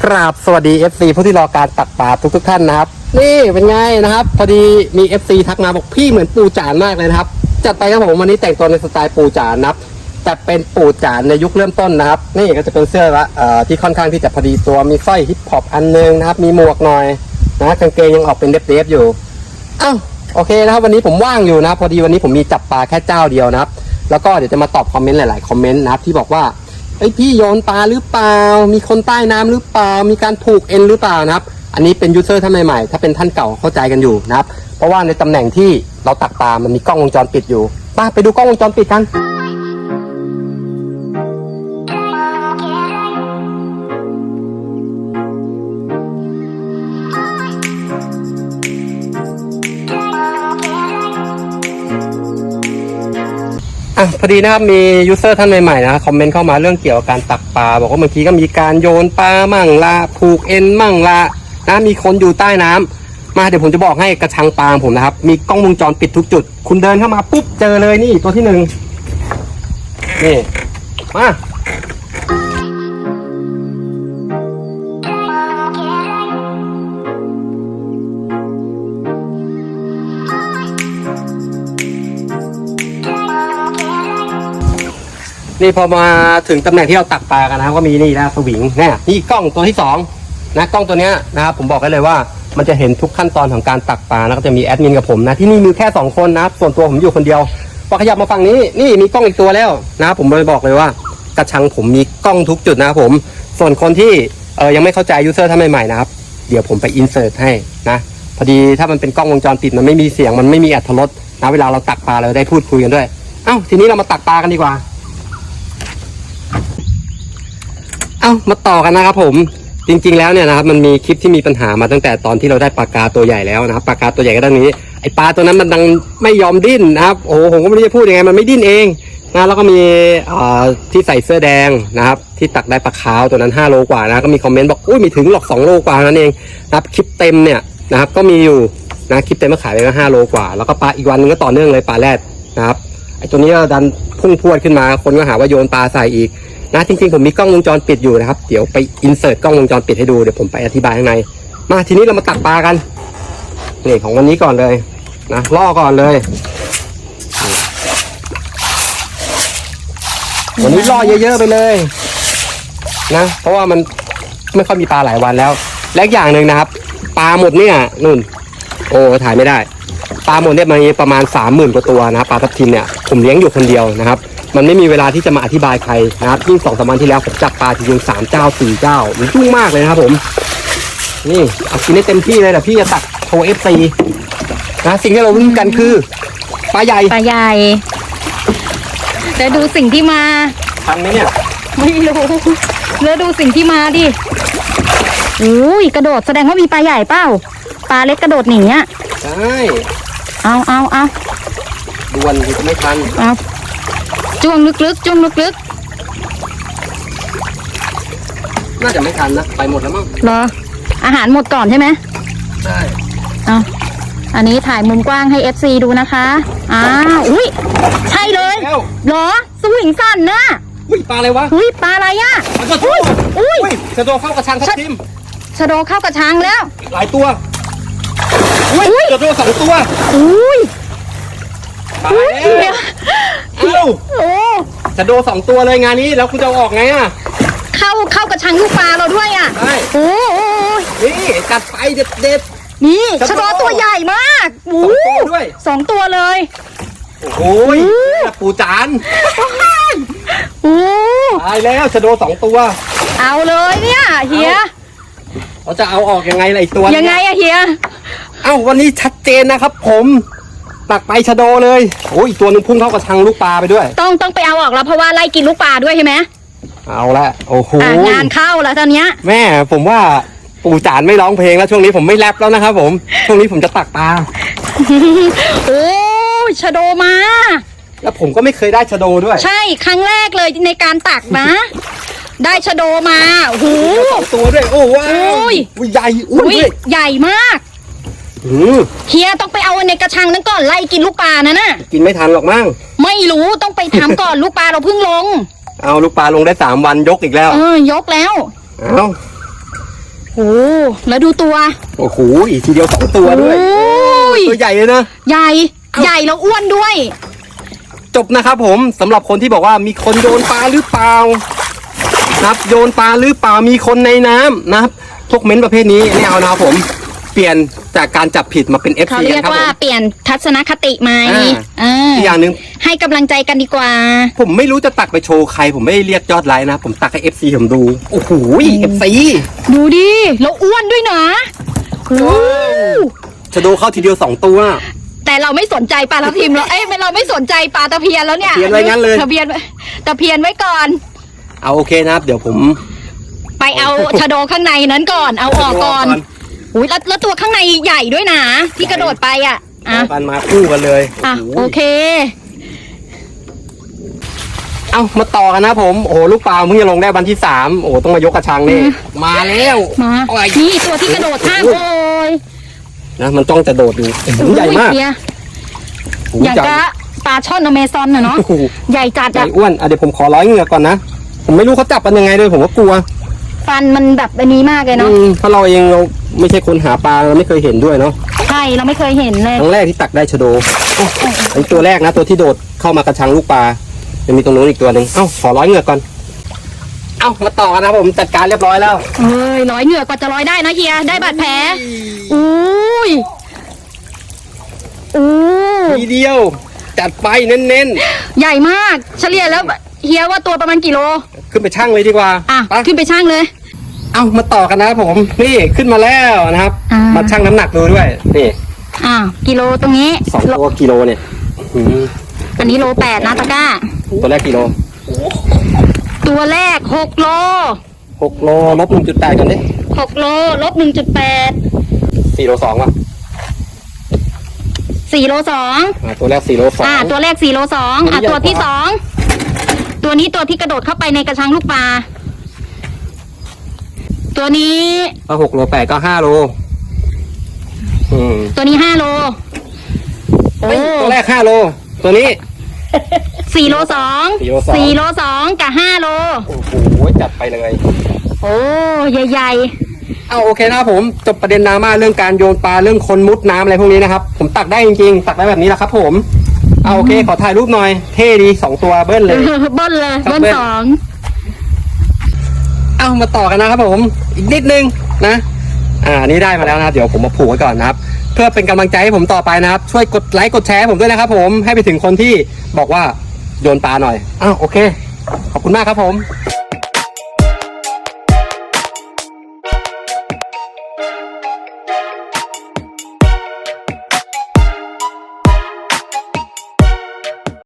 ครับสวัสดี FC ผู้ที่รอการตักปลาทุกทุกท่านนะครับ นี่เป็นไงนะครับ พอดีมี FC ทักมาบอกพี่เหมือนปูจานมากเลยนะครับ จัดไปครับผมวันนี้แต่งตัวในสไตล์ปูจานนะครับแต่เป็นปูจานในยุคเริ่มต้นนะครับ นี่ก็จะเป็นเสื้อละที่ค่อนข้างที่จะพอดีตัวมีสร้อยฮิปฮอปอันนึงนะครับ มีหมวกหน่อยนะกางเกงยังออกเป็นเดฟๆอยู่อ้าวโอเคนะครับวันนี้ผมว่างอยู่นะพอดีวันนี้ผมมีจับปลาแค่เจ้าเดียวนะครับ แล้วก็เดี๋ยวจะมาตอบคอมเมนต์หลายๆคอมเมนต์นะครับที่บอกว่า ไอยพี่โยนปลาหรือเปล่า มีคนใต้น้ำหรือเปล่า มีการผูกเอ็นหรือเปล่านะครับ อันนี้เป็นยูเซอร์ท่านใหม่ๆ ถ้าเป็นท่านเก่าเข้าใจกันอยู่นะครับ เพราะว่าในตำแหน่งที่เราตักปลา มันมีกล้องวงจรปิดอยู่ไป้าไปดูกล้องวงจรปิดกันะพอดีนะครับมียูเซอร์ท่านใหม่ๆนะคอมเมนต์เข้ามาเรื่องเกี่ยวกับการตักปลาบอกว่าบางทีก็มีการโยนปลามั่งละผูกเอ็นมั่งละนะมีคนอยู่ใต้น้ำมาเดี๋ยวผมจะบอกให้กระชังปลาผมนะครับ มีกล้องวงจรปิดทุกจุด คุณเดินเข้ามาปุ๊บเจอเลยนี่ตัวที่หนึ่งนี่มา นี่พอมาถึงตำแหน่งที่เราตักปลากันนะครับก็มีนี่นะสวิงเนี่ยนี่กล้องตัวที่สองนะกล้องตัวเนี้ยนะครับผมบอกได้เลยว่ามันจะเห็นทุกขั้นตอนของการตักปลาแล้วก็จะมีแอดมินกับผมนะที่นี่มีแค่สองคนนะครับส่วนตัวผมอยู่คนเดียวพอขยับมาฝั่งนี้นี่มีกล้องอีกตัวแล้วนะครับผมเลยบอกเลยว่ากระชังผมมีกล้องทุกจุดนะครับผม ส่วนคนที่เออยังไม่เข้าใจยูเซอร์ท่านใหม่ๆนะครับเดี๋ยวผมไปอินเสิร์ตให้นะพอดีถ้ามันเป็นกล้องวงจรปิดมันไม่มีเสียงมันไม่มีอัตรสนะเวลาเราตักปลาเราได้พูดคุยกันด้วยเอ้าทีนี้เรามาตักปลากันดีกว่า เอ้ามาต่อกันนะครับผมจริง ๆ แล้วเนี่ยนะครับมันมีคลิปที่มีปัญหามาตั้งแต่ตอนที่เราได้ปลากาตัวใหญ่แล้วนะครับปลากาตัวใหญ่ก็ดังนี้ไอปลาตัวนั้นมันดังไม่ยอมดิ้นนะครับโอ้โหผมก็ไม่รู้จะพูดยังไงมันไม่ดิ้นเองนะแล้วก็มีเอ่อที่ใส่เสื้อแดงนะครับที่ตักได้ปลาขาวตัวนั้น 5 โลกว่านะก็มีคอมเมนต์บอกอุ้ยมีถึงหรอก 2 โลกว่านั่นเองนะครับคลิปเต็มเนี่ยนะครับก็มีอยู่นะคลิปเต็มก็ขายไปก็5โลกว่า แล้วก็ปลาอีกวันนึงก็ต่อเนื่องเลยปลาแรดนะครับไอตัวนี้ก็ดันพุ่งพรวดขึ้นมาคนก็หาว่าโยนปลาใส่อีก นะจริงๆผมมีกล้องวงจรปิดอยู่นะครับเดี๋ยวไปอินเสิร์ตกล้องวงจรปิดให้ดูเดี๋ยวผมไปอธิบายข้างในมาทีนี้เรามาตักปลากันนี่ของวันนี้ก่อนเลยนะล่อก่อนเลย วันนี้ล่อเยอะๆไปเลยนะเพราะว่ามันไม่ค่อยมีปลาหลายวันแล้ว และอีกอย่างหนึ่งนะครับ ปลาหมดเนี่ยนุ่น โอ้ถ่ายไม่ได้ ปลาหมดเนี่ยมันมีประมาณสามหมื่นกว่าตัวนะครับปลาทับทิมเนี่ยผมเลี้ยงอยู่คนเดียวนะครับ มันไม่มีเวลาที่จะมาอธิบายใครนะครับยิ่งสองสามวันที่แล้วผมจับปลาจริงๆสามเจ้าสี่เจ้ามันยุ่งมากเลยนะครับผม นี่เอากินได้เต็มที่เลยแต่พี่จะตักโชว์เอฟซีนะสิ่งที่เรารู้กันคือปลาใหญ่ปลาใหญ่แล้วดูสิ่งที่มาทันไหมเนี่ยไม่รู้แล้วดูสิ่งที่มาดิอุ้ยกระโดดแสดงว่ามีปลาใหญ่เปล่าปลาเล็กกระโดดหนีอะใช่เอาเอาเอาดวนจะไม่ทันเอา จ้วงลึกๆจ้วงลึกน่าจะไม่ทันนะ ไปหมดแล้วมั้งๆเหรอ อาหารหมดก่อนใช่ไหมใช่เอาอันนี้ถ่ายมุมกว้างให้ FC ดูนะคะ อ้าวอุ้ยใช่เลยแล้วเหรอสวิงสั่นนะอุ้ยปลาอะไรวะอุ้ยปลาอะไรอะ มันจะโตอุ้ยอุ้ยจะโตเข้ากระชังทับทิมชะโดเข้ากระชังแล้ว หลายตัวอุ้ยอุ้ยจะโตสองตัวอุ้ย ตายแล้ว เอ้าโอ้จะโดสองตัวเลยงานนี้แล้วคุณจะเอาออกไงอะ เข้าเข้ากระชังลูกปลาเราด้วยอะใช่โอ้โหนี่จัดไปเด็ดเด็ด นี่ชะโดชะโดตัวใหญ่มากโอ้สองโหตัวด้วย สองตัวเลยโอ้ยปูจานโอ้ตายแล้วจะโดสองตัวเอาเลยเนี่ยเฮียเราจะเอาออกยังไงล่ะอีกตัวยังไงอะเฮีย เอ้าวันนี้ชัดเจนนะครับ ผม ตักไปชะโดเลยโอ้ยอีกตัวหนึงพุ่งเข้ากระชังลูกปลาไปด้วย ต้องต้องไปเอาออกแล้วเพราะว่าไล่กินลูกปลาด้วยใช่ไหมเอาละโอ้โหอะงานเข้าแล้วตอนเนี้ย แม่ผมว่าปูจานไม่ร้องเพลงแล้วช่วงนี้ผมไม่แรปแล้วนะครับผมช่วงนี้ผมจะตักปลาโอ้ยชะโดมา แล้วผมก็ไม่เคยได้ชะโดด้วยใช่ครั้งแรกเลยในการตักนะ ได้ชะโดมาโอ้โหสองตัวด้วยโอ้ว้าวโอ้ยอุ้ย ใหญ่อุ้ยอุ๊ยด้วยใหญ่มากอืม เฮียต้องไปเอาในกระชังนั้นก่อนไล่กินลูกปลานะน่ะกินไม่ทันหรอกมั้งไม่รู้ต้องไปทำก่อนลูกปลาเราเพิ่งลง เอาลูกปลาลงได้สามวันยกอีกแล้ว เออยกแล้วเอาโอ้แล้วดูตัว โอ้โหอีกทีเดียวสองตัวด้วยโอ้ยตัวใหญ่เลยนะใหญ่ใหญ่แล้วอ้วนด้วย จบนะครับผมสำหรับคนที่บอกว่ามีคนโยนปลาหรือเปล่านะครับโยนปลาหรือเปล่ามีคนในน้ำนะครับพวกเม้นต์ประเภทนี้ไม่เอานะครับผม เปลี่ยนจากการจับผิดมาเป็น FC เขาเรียกครับผว่ามเปลี่ยนทัศนคติไหมอ่าอ่าอีกอย่างหนึ่งให้กำลังใจกันดีกว่า ผมไม่รู้จะตักไปโชว์ใคร ผมไม่ได้เรียกยอดไลค์นะ ผมตักให้ FC ผมดู โอ้โห FC ดูดิแล้วอ้วนด้วยนะโอ้จะดูเข้าทีเดียวสองตัว แต่เราไม่สนใจปลาตะพิมแล้วเอ้ยเราไม่สนใจปลาตะเพียนแล้วเนี่ยตะเพียนไว้งั้นเลย ตะเพียนไว้ตะเพียนไว้ก่อน เอาโอเคนะครับ เดี๋ยวผม ไปเอาชะโดข้างในนั้นก่อน เอาออกก่อน อุ้ยแล้วแล้วตัวข้างในใหญ่ด้วยนะ ที่กระโดดไปอะอะเอากันมาคู่กันเลยอะโอ้โอโหเค เอามาต่อกันนะผมโอ้โหลูกปลาเพิ่งจะลงได้วันที่สามโอ้โหต้องมายกกระชังนี่อืมมาแล้วมาโอ้ยนี่ตัวที่กระโดดข้ามโอ้โอ้ยยนะมันต้องจะโดดดูโอ้โหใหญ่มากอุ้ยเพียโอ้โหอย่างใหญ่กะปลาช่อนอเมซอนน่ะเนาะโอ้โหใหญ่จัดใหญ่อะอ้วนอะเดี๋ยวผมขอร้อยเหงือกก่อนนะผมไม่รู้เขาจับกันยังไงเลยผมก็กลัว ฟันมันแบบอันนี้มากเลยเนาะอืมเพราะเราเองเราไม่ใช่คนหาปลาเราไม่เคยเห็นด้วยเนาะใช่เราไม่เคยเห็นเลยครั้งแรกที่ตักได้ชะโดโอ้อันนตัวแรกนะ ตัวที่โดดเข้ามากระชังลูกปลาจะมีตรงนู้นอีกตัวหนึ่งเอ้าขอร้อยเหงือกก่อน เอ้ามาต่อกันนะครับผมจัดการเรียบร้อยแล้ว เอ้ยร้อยเหงือกกว่าจะร้อยได้นะเฮียได้บาดแผลอุ้ยอู้ทีเดียว จัดไปเน้นใหญ่มาก เฉลี่ยแล้วเฮียว่าตัวประมาณกี่โล ๆ ขึ้นไปช่างเลยดีกว่าอะไปขึ้นไปช่างเลย เอ้ามาต่อกันนะครับผม นี่ขึ้นมาแล้วนะครับ อ่าม มาชั่งน้ำหนักดูด้วยนี่อะกิโลตรงนี้สองตัวกิโลเนี่ยอืมอันนี้โลแปดนะตะกร้า ตัวแรกกิโลตัวแรกหกโลหกโลลบหนึ่งจุดแปดกันดิหกโลลบหนึ่งจุดแปดสี่โลสองว่ะสี่โลสองอ่าตัวแรกสี่โลสอง อ่าตัวแรกสี่โลสองอะอันนี้ใหญ่ตัวที่กว่า สอง ตัวนี้ตัวที่กระโดดเข้าไปในกระชังลูกปลา ตัวนี้ก็หกโลแปดก็ห้าโลอืมตัวนี้ห้าโล โอ้เฮ้ยตัวแรกห้าโล ตัวนี้สี่โลสองสี่โลสองสี่โลสองกับห้าโล โอ้โหจัดไปเลย โอ้ใหญ่เอาโอเคนะครับผมจบประเด็นดราม่าเรื่องการโยนปลาเรื่องคนมุดน้ำอะไรพวกนี้นะครับ ผมตักได้จริงๆ ตักได้แบบนี้แหละครับผม เอาโอเค ขอถ่ายรูปหน่อย เท่ดีสองตัวเบิ้ลๆเลย เบิ้ลเลยครับเบิ้ลเบิ้ลสองเอามาต่อกันนะครับผม อีกนิดนึงนะ อ่า นี่ได้มาแล้วนะครับเดี๋ยวผมมาผูกไว้ก่อนนะครับ เพื่อเป็นกำลังใจให้ผมต่อไปนะครับ ช่วยกดไลค์กดแชร์ให้ผมด้วยนะครับผม ให้ไปถึงคนที่บอกว่าโยนปลาหน่อย อ้าวโอเค ขอบคุณมากครับผม